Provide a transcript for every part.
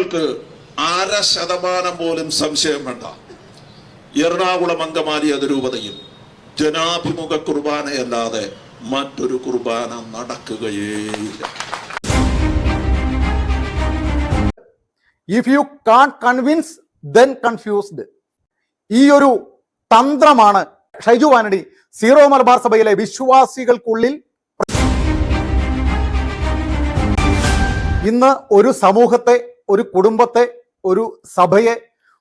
നിങ്ങൾക്ക് അര ശതമാനം പോലും സംശയം വേണ്ട. എറണാകുളം അങ്കമാലി അതിരൂപതയും ജനാഭിമുഖ കുർബാനയല്ലാതെ മറ്റൊരു കുർബാന നടക്കുകയേയില്ല if you can't convince then confused ഈ ഒരു തന്ത്രമാണ് ഷൈജു വാനടി സീറോ മലബാർ സഭയിലെ വിശ്വാസികൾക്കുള്ളിൽ ഇന്ന് ഒരു സമൂഹത്തെ ഒരു കുടുംബത്തെ ഒരു സഭയെ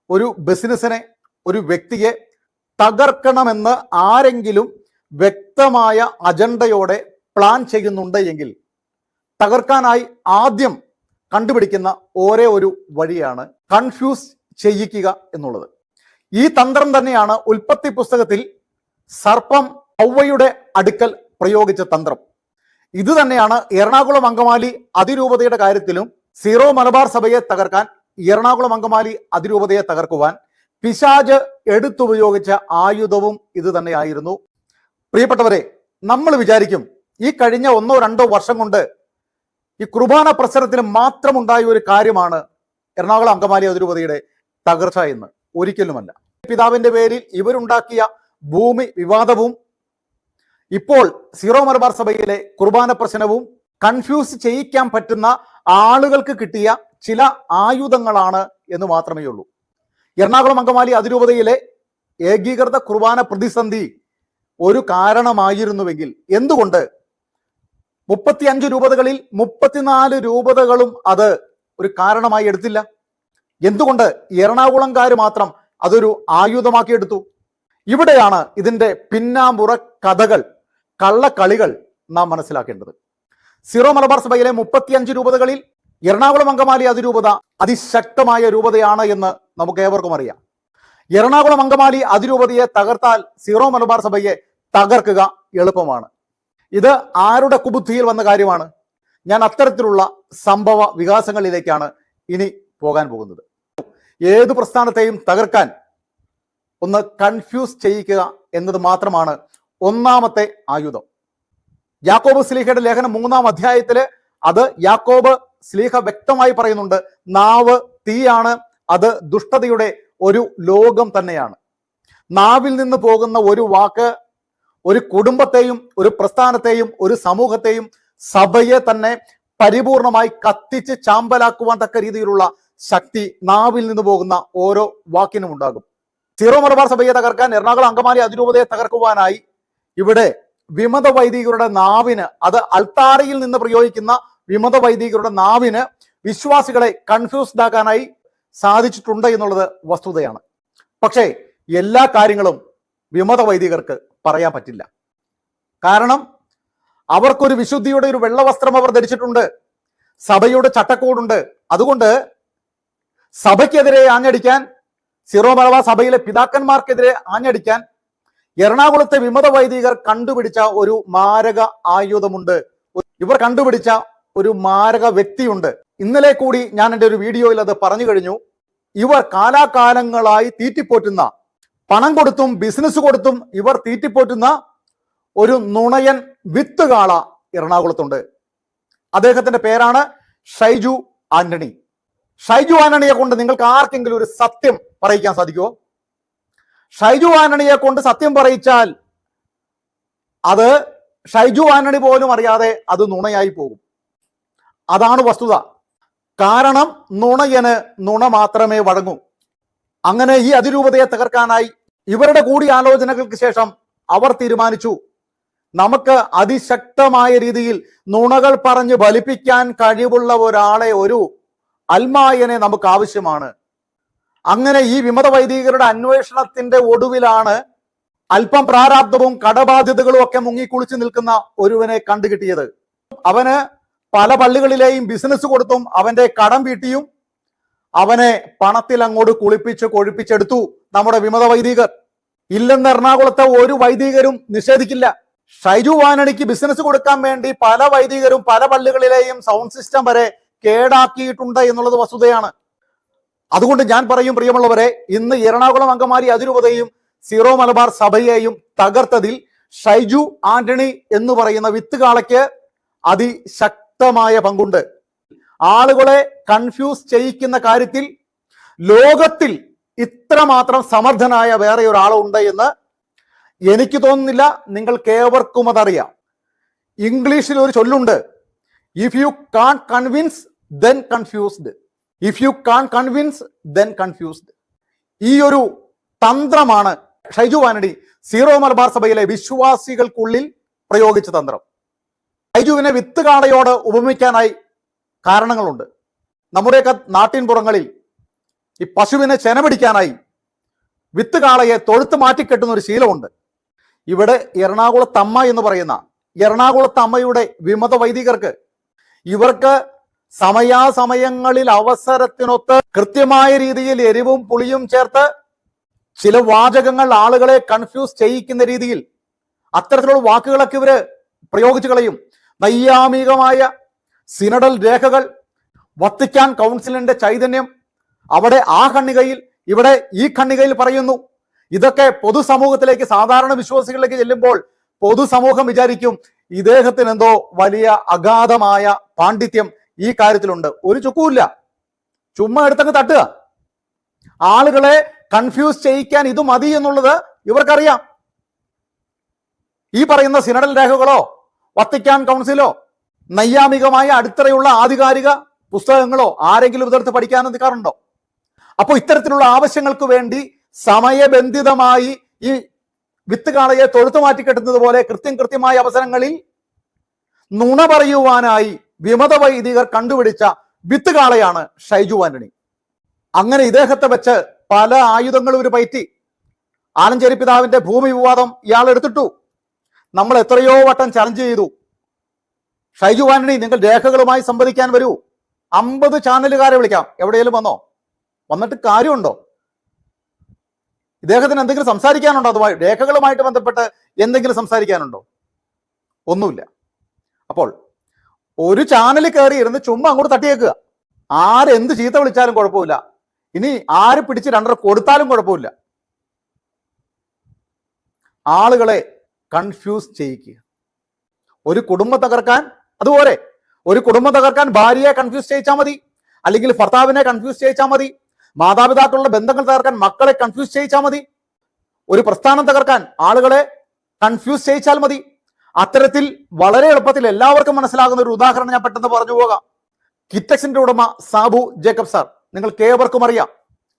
ഒരു ബിസിനസ്സിനെ ഒരു വ്യക്തിയെ തകർക്കണമെന്ന് ആരെങ്കിലും വ്യക്തമായ അജണ്ടയോടെ പ്ലാൻ ചെയ്യുന്നുണ്ട് എങ്കിൽ തകർക്കാനായി ആദ്യം കണ്ടുപിടിക്കുന്ന ഒരേ ഒരു വഴിയാണ് കൺഫ്യൂസ് ചെയ്യിക്കുക എന്നുള്ളത്. ഈ തന്ത്രം തന്നെയാണ് ഉൽപ്പത്തി പുസ്തകത്തിൽ സർപ്പം ഔവയുടെ അടുക്കൽ പ്രയോഗിച്ച തന്ത്രം. ഇത് തന്നെയാണ് എറണാകുളം അങ്കമാലി അതിരൂപതയുടെ കാര്യത്തിലും സീറോ മലബാർ സഭയെ തകർക്കാൻ എറണാകുളം അങ്കമാലി അതിരൂപതയെ തകർക്കുവാൻ പിശാജ് എടുത്തുപയോഗിച്ച ആയുധവും ഇത് തന്നെയായിരുന്നു. പ്രിയപ്പെട്ടവരെ നമ്മൾ വിചാരിക്കും ഈ കഴിഞ്ഞ ഒന്നോ രണ്ടോ വർഷം കൊണ്ട് ഈ കുർബാന പ്രസരത്തിന് മാത്രം ഉണ്ടായ ഒരു കാര്യമാണ് എറണാകുളം അങ്കമാലി അതിരൂപതയുടെ തകർച്ച എന്ന്. ഒരിക്കലുമല്ല. പിതാവിന്റെ പേരിൽ ഇവരുണ്ടാക്കിയ ഭൂമി വിവാദവും ഇപ്പോൾ സീറോ മലബാർ സഭയിലെ കുർബാന പ്രശ്നവും കൺഫ്യൂസ് ചെയ്യിക്കാൻ പറ്റുന്ന ആളുകൾക്ക് കിട്ടിയ ചില ആയുധങ്ങളാണ് എന്ന് മാത്രമേ ഉള്ളൂ. എറണാകുളം അങ്കമാലി അതിരൂപതയിലെ ഏകീകൃത കുർബാന പ്രതിസന്ധി ഒരു കാരണമായിരുന്നുവെങ്കിൽ എന്തുകൊണ്ട് മുപ്പത്തി അഞ്ച് രൂപതകളിൽ മുപ്പത്തിനാല് രൂപതകളും അത് ഒരു കാരണമായി എടുത്തില്ല? എന്തുകൊണ്ട് എറണാകുളംകാർ മാത്രം അതൊരു ആയുധമാക്കി എടുത്തു ഇവിടെയാണ് ഇതിന്റെ പിന്നാമ്പുറ കഥകൾ കള്ളക്കളികൾ നാം മനസ്സിലാക്കേണ്ടത്. സീറോ മലബാർ സഭയിലെ മുപ്പത്തിയഞ്ച് രൂപതകളിൽ എറണാകുളം അങ്കമാലി അതിരൂപത അതിശക്തമായ രൂപതയാണ് എന്ന് നമുക്ക് ഏവർക്കും അറിയാം. എറണാകുളം അങ്കമാലി അതിരൂപതയെ തകർത്താൽ സീറോ മലബാർ സഭയെ തകർക്കുക എളുപ്പമാണ്. ഇത് ആരുടെ കുബുദ്ധിയിൽ വന്ന കാര്യമാണ്? ഞാൻ അത്തരത്തിലുള്ള സംഭവ വികാസങ്ങളിലേക്കാണ് ഇനി പോകാൻ പോകുന്നത്. ഏത് പ്രസ്ഥാനത്തെയും തകർക്കാൻ ഒന്ന് കൺഫ്യൂസ് ചെയ്യിക്കുക എന്നത് മാത്രമാണ് ഒന്നാമത്തെ ആയുധം. യാക്കോബ് സ്ലീഹയുടെ ലേഖനം മൂന്നാം അധ്യായത്തിൽ അത് യാക്കോബ് സ്ലീഹ വ്യക്തമായി പറയുന്നുണ്ട് നാവ് തീയാണ് അത് ദുഷ്ടതയുടെ ഒരു ലോകം തന്നെയാണ്. നാവിൽ നിന്ന് പോകുന്ന ഒരു വാക്ക് ഒരു കുടുംബത്തെയും ഒരു പ്രസ്ഥാനത്തെയും ഒരു സമൂഹത്തെയും സഭയെ തന്നെ പരിപൂർണമായി കത്തിച്ച് ചാമ്പലാക്കുവാൻ തക്ക രീതിയിലുള്ള ശക്തി നാവിൽ നിന്ന് പോകുന്ന ഓരോ വാക്കിനും ഉണ്ടാകും. സീറോ മലബാർ സഭയെ തകർക്കാൻ എറണാകുളം അങ്കമാലി അതിരൂപതയെ തകർക്കുവാനായി ഇവിടെ വിമത വൈദികരുടെ നാവിന് അത് അൾത്താരയിൽ നിന്ന് പ്രയോഗിക്കുന്ന വിമത വൈദികരുടെ നാവിന് വിശ്വാസികളെ കൺഫ്യൂസ്ഡ് ആക്കാനായി സാധിച്ചിട്ടുണ്ട് എന്നുള്ളത് വസ്തുതയാണ്. പക്ഷേ എല്ലാ കാര്യങ്ങളും വിമത വൈദികർക്ക് പറയാൻ പറ്റില്ല. കാരണം അവർക്കൊരു വിശുദ്ധിയുടെ ഒരു വെള്ളവസ്ത്രം അവർ ധരിച്ചിട്ടുണ്ട് സഭയുടെ ചട്ടക്കൂടുണ്ട്. അതുകൊണ്ട് സഭയ്ക്കെതിരെ ആഞ്ഞടിക്കാൻ സിറോ മലബാർ സഭയിലെ പിതാക്കന്മാർക്കെതിരെ ആഞ്ഞടിക്കാൻ എറണാകുളത്തെ വിമത വൈദികർ കണ്ടുപിടിച്ച ഒരു മാരക ആയുധമുണ്ട്. ഇവർ കണ്ടുപിടിച്ച ഒരു മാരക വ്യക്തിയുണ്ട്. ഇന്നലെ കൂടി ഞാൻ എന്റെ ഒരു വീഡിയോയിൽ അത് പറഞ്ഞു കഴിഞ്ഞു. ഇവർ കാലാകാലങ്ങളായി തീറ്റിപ്പോറ്റുന്ന പണം കൊടുത്തും ബിസിനസ് കൊടുത്തും ഇവർ തീറ്റിപ്പോറ്റുന്ന ഒരു നുണയൻ വിത്തുകാള എറണാകുളത്തുണ്ട്. അദ്ദേഹത്തിന്റെ പേരാണ് ഷൈജു ആന്റണി ഷൈജു ആന്റണിയെ കൊണ്ട് നിങ്ങൾക്ക് ആർക്കെങ്കിലും ഒരു സത്യം പറയിക്കാൻ സാധിക്കുമോ ഷൈജു ആന്റണിയെ കൊണ്ട് സത്യം പറയിച്ചാൽ അത് ഷൈജു ആന്റണി പോലും അറിയാതെ അത് നുണയായി പോകും. അതാണ് വസ്തുത. കാരണം നുണയന് നുണ മാത്രമേ വഴങ്ങൂ. അങ്ങനെ ഈ അതിരൂപതയെ തകർക്കാനായി ഇവരുടെ കൂടിയാലോചനകൾക്ക് ശേഷം അവർ തീരുമാനിച്ചു. നമുക്ക് അതിശക്തമായ രീതിയിൽ നുണകൾ പറഞ്ഞ് ഫലിപ്പിക്കാൻ കഴിവുള്ള ഒരാളെ ഒരു അൽമായനെ നമുക്ക് ആവശ്യമാണ്. അങ്ങനെ ഈ വിമത വൈദികരുടെ അന്വേഷണത്തിന്റെ ഒടുവിലാണ് അല്പം പ്രാരാബ്ദവും കടബാധ്യതകളും ഒക്കെ മുങ്ങിക്കുളിച്ച് നിൽക്കുന്ന ഒരുവനെ കണ്ടുകിട്ടിയത്. അവന് പല പള്ളികളിലെയും ബിസിനസ് കൊടുത്തും അവന്റെ കടം വീട്ടിയും അവനെ പണത്തിൽ അങ്ങോട്ട് കുളിപ്പിച്ച് കൊഴിപ്പിച്ചെടുത്തു നമ്മുടെ വിമത വൈദികർ ഇല്ലെന്ന് എറണാകുളത്തെ ഒരു വൈദികരും നിഷേധിക്കില്ല. ഷൈജു വാനണിക്ക് ബിസിനസ് കൊടുക്കാൻ വേണ്ടി പല വൈദികരും പല പള്ളികളിലെയും സൗണ്ട് സിസ്റ്റം വരെ കേടാക്കിയിട്ടുണ്ട് എന്നുള്ളത് വസ്തുതയാണ്. അതുകൊണ്ട് ഞാൻ പറയും പ്രിയമുള്ളവരെ ഇന്ന് എറണാകുളം അങ്കമാലി അതിരൂപതയും സീറോ മലബാർ സഭയെയും തകർത്തതിൽ ഷൈജു ആന്റണി എന്ന് പറയുന്ന വിത്ത് കാളയ്ക്ക് അതിശക്തമായ പങ്കുണ്ട്. ആളുകളെ കൺഫ്യൂസ് ചെയ്യിക്കുന്ന കാര്യത്തിൽ ലോകത്തിൽ ഇത്രമാത്രം സമർത്ഥനായ വേറെ ഒരാളുണ്ട് എന്ന് എനിക്ക് തോന്നുന്നില്ല. നിങ്ങൾക്ക് ഏവർക്കും അതറിയാം. ഇംഗ്ലീഷിൽ ഒരു ചൊല്ലുണ്ട് if you can't convince then confused if you can't convince then confused ഈ ഒരു തന്ത്രമാണ് ഷൈജു വാനടി സീറോ മലബാർ സഭയിലെ വിശ്വാസികൾക്കുള്ളിൽ പ്രയോഗിച്ച തന്ത്രം. ഷൈജുവിനെ വിത്ത് കാടയോട് ഉപമിക്കാനായി കാരണങ്ങളുണ്ട്. നമ്മുടെയൊക്കെ നാട്ടിൻപുറങ്ങളിൽ ഈ പശുവിനെ ചെന പിടിക്കാനായി വിത്ത് കാളയെ തൊഴുത്ത് മാറ്റിക്കെട്ടുന്ന ഒരു ശീലമുണ്ട്. ഇവിടെ എറണാകുളത്തമ്മ എന്ന് പറയുന്ന എറണാകുളത്തമ്മയുടെ വിമത വൈദികർക്ക് ഇവർക്ക് സമയാസമയങ്ങളിൽ അവസരത്തിനൊത്ത് കൃത്യമായ രീതിയിൽ എരിവും പുളിയും ചേർത്ത് ചില വാചകങ്ങൾ ആളുകളെ കൺഫ്യൂസ് ചെയ്യിക്കുന്ന രീതിയിൽ അത്തരത്തിലുള്ള വാക്കുകളൊക്കെ ഇവർ പ്രയോഗിച്ചു കളയും. നൈയാമികമായ സിനഡൽ രേഖകൾ വത്തിക്കാൻ കൗൺസിലിന്റെ ചൈതന്യം അവിടെ ആ ഖണ്ണികയിൽ ഇവിടെ ഈ ഖണ്ണികയിൽ പറയുന്നു. ഇതൊക്കെ പൊതുസമൂഹത്തിലേക്ക് സാധാരണ വിശ്വാസികളിലേക്ക് ചെല്ലുമ്പോൾ പൊതുസമൂഹം വിചാരിക്കും ഇദ്ദേഹത്തിന് എന്തോ വലിയ അഗാധമായ പാണ്ഡിത്യം ഈ കാര്യത്തിലുണ്ട്. ഒരു ചുക്കുമില്ല ചുമ്മാ എടുത്തങ്ങ് തട്ടുക. ആളുകളെ കൺഫ്യൂസ് ചെയ്യിക്കാൻ ഇത് മതി എന്നുള്ളത് ഇവർക്കറിയാം. ഈ പറയുന്ന സിനഡൽ രേഖകളോ വത്തിക്കാൻ കൗൺസിലോ നൈയാമികമായ അടിത്തറയുള്ള ആധികാരിക പുസ്തകങ്ങളോ ആരെങ്കിലും ഇതെടുത്ത് പഠിക്കാൻ നിൽക്കാറുണ്ടോ അപ്പോൾ ഇത്തരത്തിലുള്ള ആവശ്യങ്ങൾക്ക് വേണ്ടി സമയബന്ധിതമായി ഈ വിത്ത് കാളയെ തൊഴുത്തു മാറ്റിക്കെട്ടുന്നത് പോലെ കൃത്യം കൃത്യമായ അവസരങ്ങളിൽ നുണ പറയുവാനായി വിമത വൈദികർ കണ്ടുപിടിച്ച വിത്ത് കാളയാണ് ഷൈജു ആന്റണി. അങ്ങനെ ഇദ്ദേഹത്തെ വെച്ച് പല ആയുധങ്ങളും ഒരു പയറ്റി. ആലഞ്ചേരി പിതാവിന്റെ ഭൂമി വിവാദം ഇയാൾ എടുത്തിട്ടു. നമ്മൾ എത്രയോ വട്ടം ചലഞ്ച് ചെയ്തു. ഷൈജു ആന്റണി നിങ്ങൾ രേഖകളുമായി സംവദിക്കാൻ വരൂ. അമ്പത് ചാനലുകാരെ വിളിക്കാം. എവിടെയെങ്കിലും വന്നോ? വന്നിട്ട് കാര്യമുണ്ടോ? ഇദ്ദേഹത്തിന് എന്തെങ്കിലും സംസാരിക്കാനുണ്ടോ? അതുമായി രേഖകളുമായിട്ട് ബന്ധപ്പെട്ട് എന്തെങ്കിലും സംസാരിക്കാനുണ്ടോ? ഒന്നുമില്ല. അപ്പോൾ ഒരു ചാനലിൽ കയറി ഇരുന്ന് ചുമ്മാ അങ്ങോട്ട് തട്ടിയേക്കുക. ആരെന്ത് ചീത്ത വിളിച്ചാലും കുഴപ്പമില്ല. ഇനി ആര് പിടിച്ച് രണ്ടര കൊടുത്താലും കുഴപ്പമില്ല. ആളുകളെ കൺഫ്യൂസ് ചെയ്യിക്കുക. ഒരു കുടുംബം തകർക്കാൻ അതുപോലെ ഒരു കുടുംബം തകർക്കാൻ ഭാര്യയെ കൺഫ്യൂസ് ചെയ്യിച്ചാൽ മതി അല്ലെങ്കിൽ ഭർത്താവിനെ കൺഫ്യൂസ് ചെയ്യിച്ചാൽ മതി മാതാപിതാക്കളുടെ ബന്ധങ്ങൾ തകർക്കാൻ മക്കളെ കൺഫ്യൂസ് ചെയ്യിച്ചാൽ മതി ഒരു പ്രസ്ഥാനം തകർക്കാൻ ആളുകളെ കൺഫ്യൂസ് ചെയ്യിച്ചാൽ മതി. അത്തരത്തിൽ വളരെ എളുപ്പത്തിൽ എല്ലാവർക്കും മനസ്സിലാകുന്ന ഒരു ഉദാഹരണം ഞാൻ പെട്ടെന്ന് പറഞ്ഞു പോകാം. കിറ്റക്സിന്റെ ഉടമ സാബു ജേക്കബ് സാർ നിങ്ങൾ കേവർക്കും അറിയാം.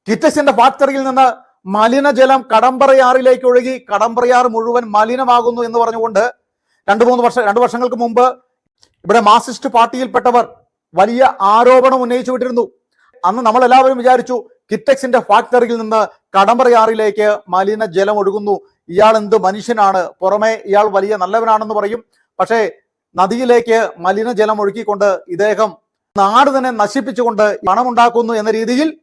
കിറ്റക്സിന്റെ ഫാക്ടറിയിൽ നിന്ന് മലിനജലം കടമ്പറയാറിലേക്ക് ഒഴുകി കടമ്പറയാർ മുഴുവൻ മലിനമാകുന്നു എന്ന് പറഞ്ഞുകൊണ്ട് രണ്ടു മൂന്ന് വർഷം രണ്ടു വർഷങ്ങൾക്ക് മുമ്പ് ഇവിടെ മാർക്സിസ്റ്റ് പാർട്ടിയിൽപ്പെട്ടവർ വലിയ ആരോപണം ഉന്നയിച്ചു വിട്ടിരുന്നു. അന്ന് നമ്മൾ എല്ലാവരും വിചാരിച്ചു കിറ്റക്സിന്റെ ഫാക്ടറിയിൽ നിന്ന് കടമ്പറയാറിലേക്ക് മലിനജലം ഒഴുകുന്നു ഇയാൾ എന്ത് മനുഷ്യനാണ്? പുറമെ ഇയാൾ വലിയ നല്ലവനാണെന്ന് പറയും. പക്ഷേ നദിയിലേക്ക് മലിനജലം ഒഴുക്കിക്കൊണ്ട് ഇദ്ദേഹം നാട് തന്നെ നശിപ്പിച്ചുകൊണ്ട് പണമുണ്ടാക്കുന്നു എന്ന രീതിയിൽ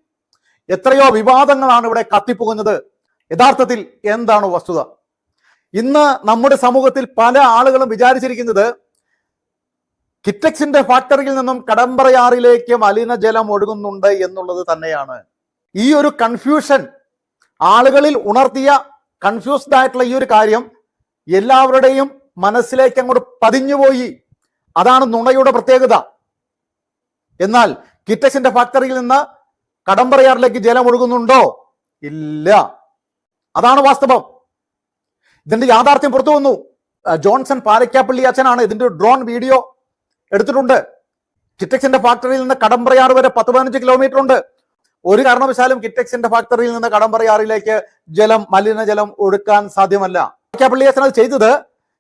എത്രയോ വിവാദങ്ങളാണ് ഇവിടെ കത്തിപ്പുകുന്നത്. യഥാർത്ഥത്തിൽ എന്താണ് വസ്തുത? ഇന്ന് നമ്മുടെ സമൂഹത്തിൽ പല ആളുകളും വിചാരിച്ചിരിക്കുന്നത് കിറ്റക്സിന്റെ ഫാക്ടറിയിൽ നിന്നും കടമ്പറയാറിലേക്ക് മലിനജലം ഒഴുകുന്നുണ്ട് എന്നുള്ളത് തന്നെയാണ്. ഈ ഒരു കൺഫ്യൂഷൻ ആളുകളിൽ ഉണർത്തിയ കൺഫ്യൂസ്ഡ് ആയിട്ടുള്ള ഈ ഒരു കാര്യം എല്ലാവരുടെയും മനസ്സിലേക്ക് അങ്ങോട്ട് പതിഞ്ഞുപോയി. അതാണ് നുണയുടെ പ്രത്യേകത. എന്നാൽ കിറ്റസിന്റെ ഫാക്ടറിയിൽ നിന്ന് കടമ്പറയാറിലേക്ക് ജലം ഒഴുകുന്നുണ്ടോ? ഇല്ല. അതാണ് വാസ്തവം. ഇതിന്റെ യാഥാർത്ഥ്യം പുറത്തു വന്നു. ജോൺസൺ പാലക്കാപ്പള്ളി അച്ഛനാണ് ഇതിന്റെ ഡ്രോൺ വീഡിയോ എടുത്തിട്ടുണ്ട്. കിറ്റക്സിന്റെ ഫാക്ടറിയിൽ നിന്ന് കടമ്പറയാറ് വരെ പത്ത് പതിനഞ്ച് കിലോമീറ്റർ ഉണ്ട്. ഒരു കാരണവശാലും കിറ്റക്സിന്റെ ഫാക്ടറിയിൽ നിന്ന് കടമ്പറയാറിലേക്ക് ജലം മലിനജലം ഒഴുക്കാൻ സാധ്യമല്ല. അച്ഛൻ അത് ചെയ്തത്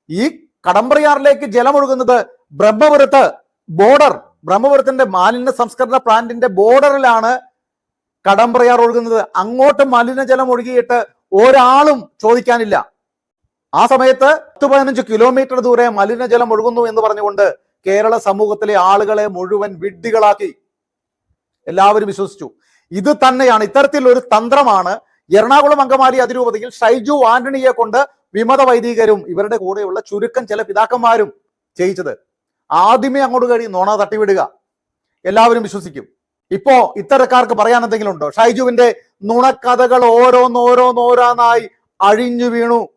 ഈ കടമ്പറയാറിലേക്ക് ജലം ഒഴുകുന്നത് ബ്രഹ്മപുരത്ത് ബോർഡർ ബ്രഹ്മപുരത്തിന്റെ മാലിന്യ സംസ്കരണ പ്ലാന്റിന്റെ ബോർഡറിലാണ് കടമ്പറയാർ ഒഴുകുന്നത്. അങ്ങോട്ട് മലിനജലം ഒഴുകിയിട്ട് ഒരാളും ചോദിക്കാനില്ല. ആ സമയത്ത് പത്ത് പതിനഞ്ച് കിലോമീറ്റർ ദൂരെ മലിനജലം ഒഴുകുന്നു എന്ന് പറഞ്ഞുകൊണ്ട് കേരള സമൂഹത്തിലെ ആളുകളെ മുഴുവൻ വിഡ്ഢികളാക്കി. എല്ലാവരും വിശ്വസിച്ചു. ഇത് തന്നെയാണ് ഇത്തരത്തിൽ ഒരു തന്ത്രമാണ് എറണാകുളം അങ്കമാലി അതിരൂപതയിൽ ഷൈജു ആന്റണിയെ കൊണ്ട് വിമത വൈദികരും ഇവരുടെ കൂടെയുള്ള ചുരുക്കം ചില പിതാക്കന്മാരും ചെയ്യിച്ചത്. ആദ്യമേ അങ്ങോട്ട് കഴിയും നോണ തട്ടിവിടുക. എല്ലാവരും വിശ്വസിക്കും. ഇപ്പോ ഇത്തരക്കാർക്ക് പറയാൻ എന്തെങ്കിലും ഉണ്ടോ? ഷൈജുവിന്റെ നുണക്കഥകൾ ഓരോന്നോരോന്നോരോന്നായി അഴിഞ്ഞു വീണു.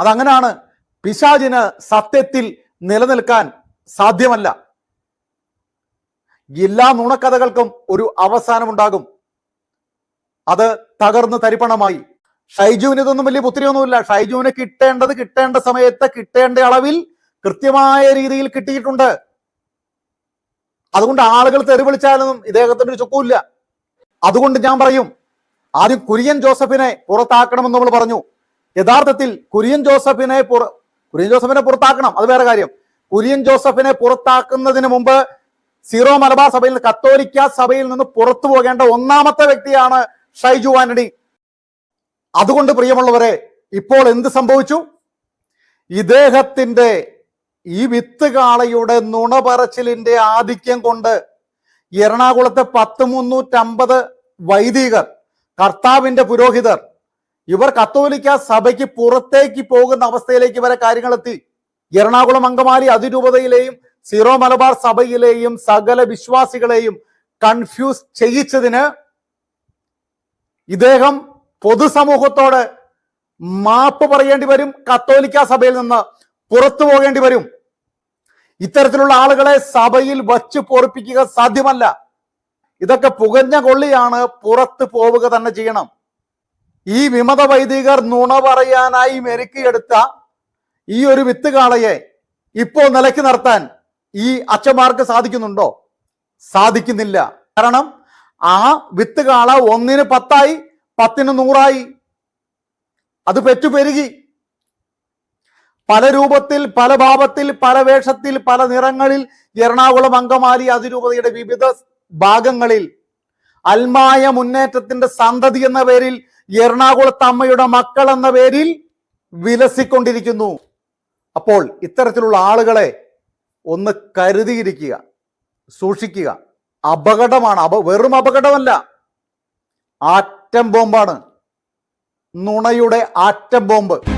അതങ്ങനാണ്. പിശാജിന് സത്യത്തിൽ നിലനിൽക്കാൻ സാധ്യമല്ല. എല്ലാ നുണക്കഥകൾക്കും ഒരു അവസാനമുണ്ടാകും. അത് തകർന്ന് തരിപ്പണമായി. ഷൈജുവിന് ഇതൊന്നും വലിയ പുത്തിരിയൊന്നുമില്ല ഷൈജുവിന് കിട്ടേണ്ടത് കിട്ടേണ്ട സമയത്ത് കിട്ടേണ്ട അളവിൽ കൃത്യമായ രീതിയിൽ കിട്ടിയിട്ടുണ്ട്. അതുകൊണ്ട് ആളുകൾ തെറി വിളിച്ചാലൊന്നും ഇദ്ദേഹത്തിന് ഒരു ചുക്കുമില്ല അതുകൊണ്ട് ഞാൻ പറയും ആദ്യം കുര്യൻ ജോസഫിനെ പുറത്താക്കണമെന്ന് നമ്മൾ പറഞ്ഞു. യഥാർത്ഥത്തിൽ കുര്യൻ ജോസഫിനെ പുറ കുര്യൻ ജോസഫിനെ പുറത്താക്കണം. അത് വേറെ കാര്യം. കുര്യൻ ജോസഫിനെ പുറത്താക്കുന്നതിന് മുമ്പ് സീറോ മലബാർ സഭയിൽ നിന്ന് കത്തോലിക്ക സഭയിൽ നിന്ന് പുറത്തു പോകേണ്ട ഒന്നാമത്തെ വ്യക്തിയാണ് ഷൈജു ആന്റണി. അതുകൊണ്ട് പ്രിയമുള്ളവരെ ഇപ്പോൾ എന്ത് സംഭവിച്ചു? ഇദ്ദേഹത്തിന്റെ ഈ വിത്തുകാളയുടെ നുണപറച്ചിലിന്റെ ആധിക്യം കൊണ്ട് എറണാകുളത്തെ പത്ത് മുന്നൂറ്റമ്പത് വൈദികർ കർത്താവിന്റെ പുരോഹിതർ ഇവർ കത്തോലിക്ക സഭയ്ക്ക് പുറത്തേക്ക് പോകുന്ന അവസ്ഥയിലേക്ക് വരെ കാര്യങ്ങളെത്തി. എറണാകുളം അങ്കമാലി അതിരൂപതയിലെയും സീറോ മലബാർ സഭയിലെയും സകല വിശ്വാസികളെയും കൺഫ്യൂസ് ചെയ്യിച്ചതിന് ഇദ്ദേഹം പൊതുസമൂഹത്തോട് മാപ്പ് പറയേണ്ടി വരും. കത്തോലിക്ക സഭയിൽ നിന്ന് പുറത്തു പോകേണ്ടി വരും. ഇത്തരത്തിലുള്ള ആളുകളെ സഭയിൽ വച്ച് പൊറിപ്പിക്കുക സാധ്യമല്ല. ഇതൊക്കെ പുകഞ്ഞ കൊള്ളിയാണ് പുറത്തു പോവുക തന്നെ ചെയ്യണം. ഈ വിമത വൈദികർ നുണ പറയാനായി മെരുക്കിയെടുത്ത ഈ ഒരു വിത്ത് കാളയെ ഇപ്പോൾ നിലയ്ക്ക് നിർത്താൻ ഈ അച്ഛന്മാർക്ക് സാധിക്കുന്നുണ്ടോ? സാധിക്കുന്നില്ല. കാരണം ആ വിത്ത് കാള ഒന്നിന് പത്തായി പത്തിന് നൂറായി. അത് പെറ്റുപെരുകി. പല രൂപത്തിൽ പല ഭാവത്തിൽ പല വേഷത്തിൽ പല നിറങ്ങളിൽ എറണാകുളം അങ്കമാലി അതിരൂപതയുടെ വിവിധ ഭാഗങ്ങളിൽ അൽമായ മുന്നേറ്റത്തിന്റെ സന്തതി എന്ന പേരിൽ എറണാകുളത്ത് അമ്മയുടെ മക്കൾ എന്ന പേരിൽ വിലസിക്കൊണ്ടിരിക്കുന്നു. അപ്പോൾ ഇത്തരത്തിലുള്ള ആളുകളെ ഒന്ന് കരുതിയിരിക്കുക സൂക്ഷിക്കുക. അപകടമാണ് അപ വെറും അപകടമല്ല. ആറ്റം ബോംബാണ്. നുണയുടെ ആറ്റം ബോംബ്.